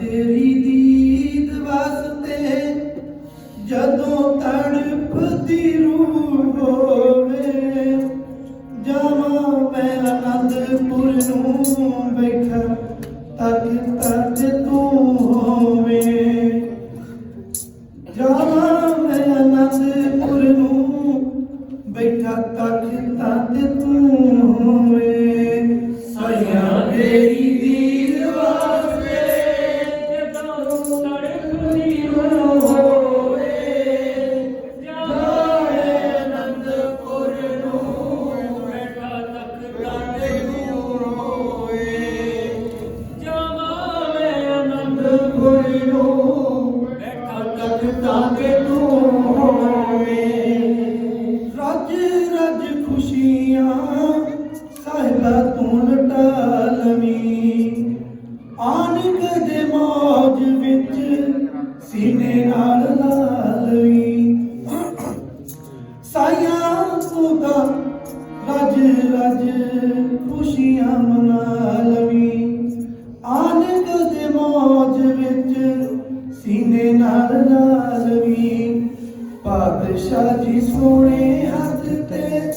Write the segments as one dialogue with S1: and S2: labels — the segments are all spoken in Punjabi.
S1: ਤੇਰੀ ਦੀਦ ਵਾਸਤੇ ਜਦੋਂ ਤੜਪਦੀ ਰੂਹ ਹੋਵੇ, ਜਾਵਾਂ ਮੈਂ ਅਨੰਦਪੁਰ ਨੂੰ ਬੈਠਾ ਤੱਕ ਤੱਕ ਤੂੰ ਹੋਵੇਂ। ਸੀਨੇ ਨਾਲ ਲਾ ਲਵੀਂ ਸਾਇਆ ਤੂੰ ਤਾਂ ਰੱਜ ਖੁਸ਼ੀਆਂ ਮਨਾ ਲਵੀਂ ਆਨੰਦ ਦੇ ਮੌਜ ਵਿੱਚ ਸੀਨੇ ਨਾਲ ਲਾ ਲਵੀਂ ਪਾਤਸ਼ਾਹ ਜੀ ਸੋਹਣੇ ਹੱਥ ਤੇ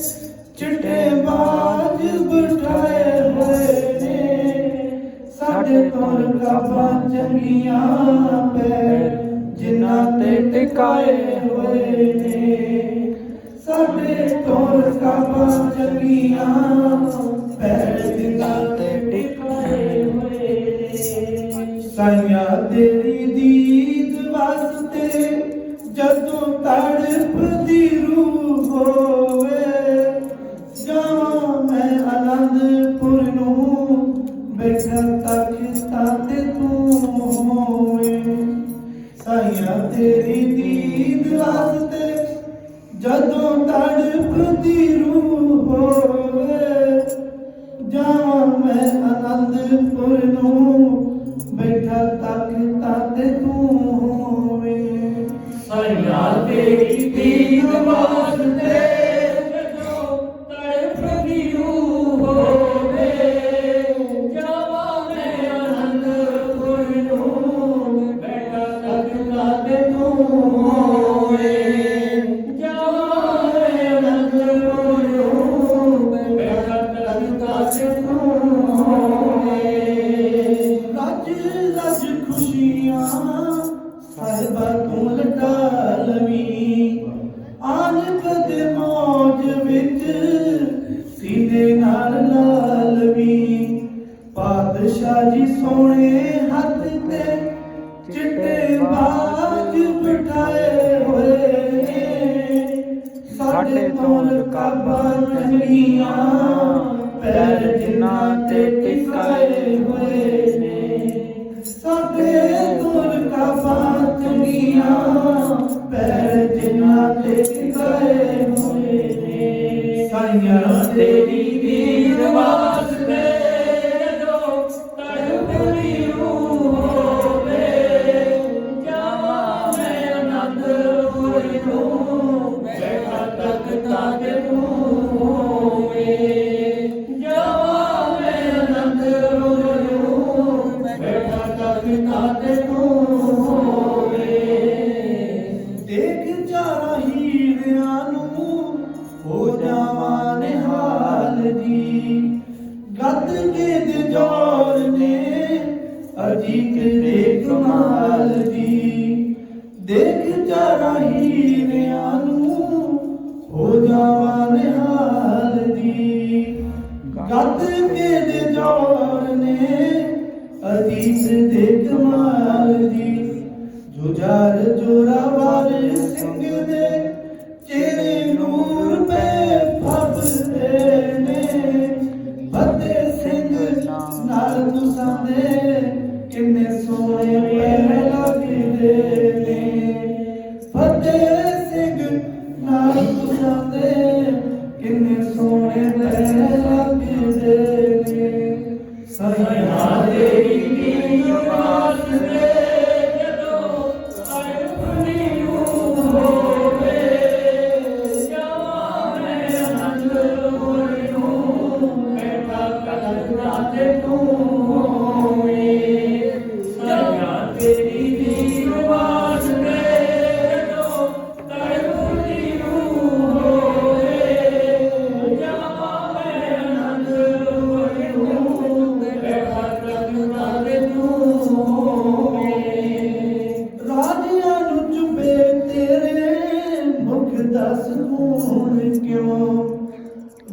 S1: ਚਿੱਟੇ ਬਾਜ ਬਿਠਾਏ ਹੋਏ ਨੇ। ਸਾਡੇ ਤੋਂ ਕਾਬਾਂ ਚੰਗੀਆਂ ਪੈਰ ਤੇ ਹੋਏ ਨੇ। ਸਾਡੇ ਤੋਂ ਕਾਬਾਂ ਚੰਗੀਆਂ ਪੈਰ ਜਿਨ੍ਹਾਂ ਤੇ ਟਿਕਾਏ ਹੋਏ ਨੇ। ਸਾਈਆਂ ਤੇਰੀ ਦੀਦ ਵਾਸਤੇ ਜਦੋਂ ਤੜਪਦੀ ਦੀਦ ਵਾਸਤੇ ਜਦੋਂ ਤੜਪਦੀ ਰੂਹ ਹੋਵੇ, ਜਾਵਾਂ ਮੈਂ ਆਨੰਦਪੁਰ ਨੂੰ, ਬੈਠਾ ਤਖਤਾਂ ਤੇ ਤੂੰ ਹੋਵੇਂ।
S2: ਸਾਈਆਂ ਤੇਰੀ ਦੀਦ ਵਾਸਤੇ
S1: ਸਾਡੇ ਤੋਂ ਰਕਾਬਾਂ ਚੰਗੀਆਂ ਪੈਰ ਜਿਨ੍ਹਾਂ ਤੇ ਟਿਕਾਏ ਹੋਏ ਨੇ। ਸਾਡੇ ਤੋਂ ਰਕਾਬਾਂ ਚੰਗੀਆਂ ਪੈਰ ਜਿਨ੍ਹਾਂ ਤੇ ਟਿਕਾਏ ਹੋਏ ਨੇ। ਸਾਈਆਂ ਤੇਰੀ ਵੀਰ ਗੱਦ ਕੇ ਦੇ ਜੋਰ ਨੇ ਅਜੀਤ ਦੇ ਕਮਾਲ ਜੀ ਦੇਖ ਚਾਰਾ ਹੀਰਿਆਂ ਨੂੰ ਹੋ ਜਾਵਾਂ ਨਿਹਾਲ ਜੀ ਗੱਦ ਕੇ ਦੇ ਜੋਰ ਨੇ ਅਜੀਤ ਦੇ ਕਮਾਲ
S2: ਤੂੰ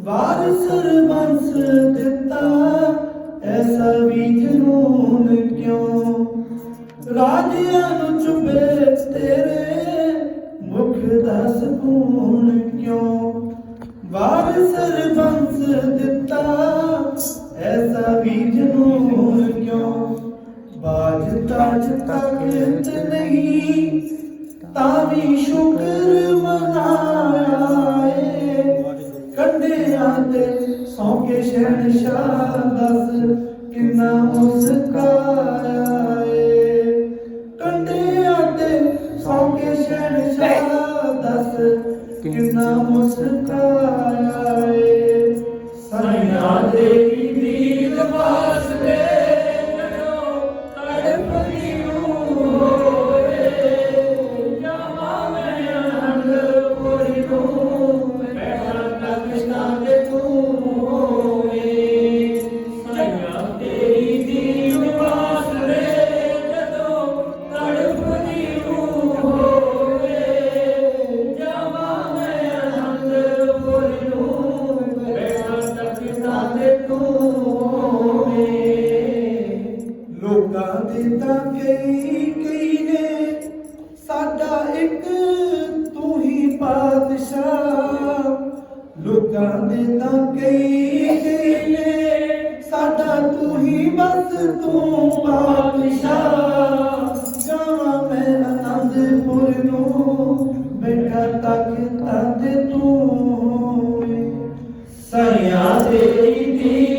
S1: ਵਾਰਿਸ ਬੰਸ ਦਿੱਤਾ ਐਸਾ ਵੀ ਜਨੂਨ ਕਿਉਂ ਰਾਜਿਆਂ ਨੂੰ ਚੁਬੇ ਤੇਰੇ ਮੁਖ ਦਾ ਸਕੂਨ ਕਿਉਂ? ਵਾਰਿਸ ਬੰਸ ਸੌਕੇ ਦੱਸ ਕਿੰਨਾ ਮੁਸਕਾਇਆ ਏ ਕੰਡਿਆਂ ਤੇ ਸੌਕੇ ਸ਼ਹਿਨਸ਼ਾਹ ਦੱਸ ਕਿੰਨਾ ਮੁਸਕਾਇਆ ਏ
S2: ਸਈਆਂ ਤੇਰੀ
S1: ਲੋਕਾਂ ਦੇ ਤਾਂ ਕਈ ਕਈ ਨੇ, ਸਾਡਾ ਇੱਕ ਤੂੰ ਹੀ ਪਾਤਸ਼ਾਹ। ਲੋਕਾਂ ਦੇ ਤਾਂ ਕਈ ਕਈ ਨੇ, ਸਾਡਾ ਤੂੰ ਹੀ ਬਸ ਤੂੰ ਪਾਤਸ਼ਾਹ। ਜਾਵਾਂ ਮੈਂ ਅਨੰਦਪੁਰ ਨੂੰ, ਬੈਠਾ ਤੱਕ ਤੇ ਤੂੰ।
S2: ਸਈਆਂ ਦੇ ਦੀਨ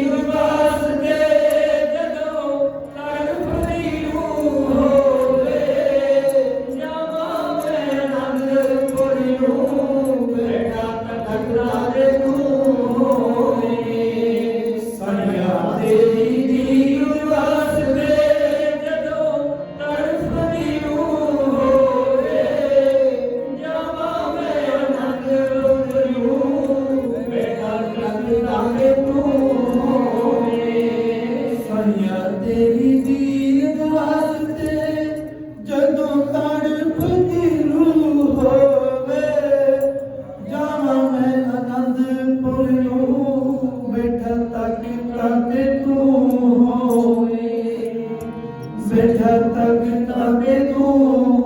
S1: medo.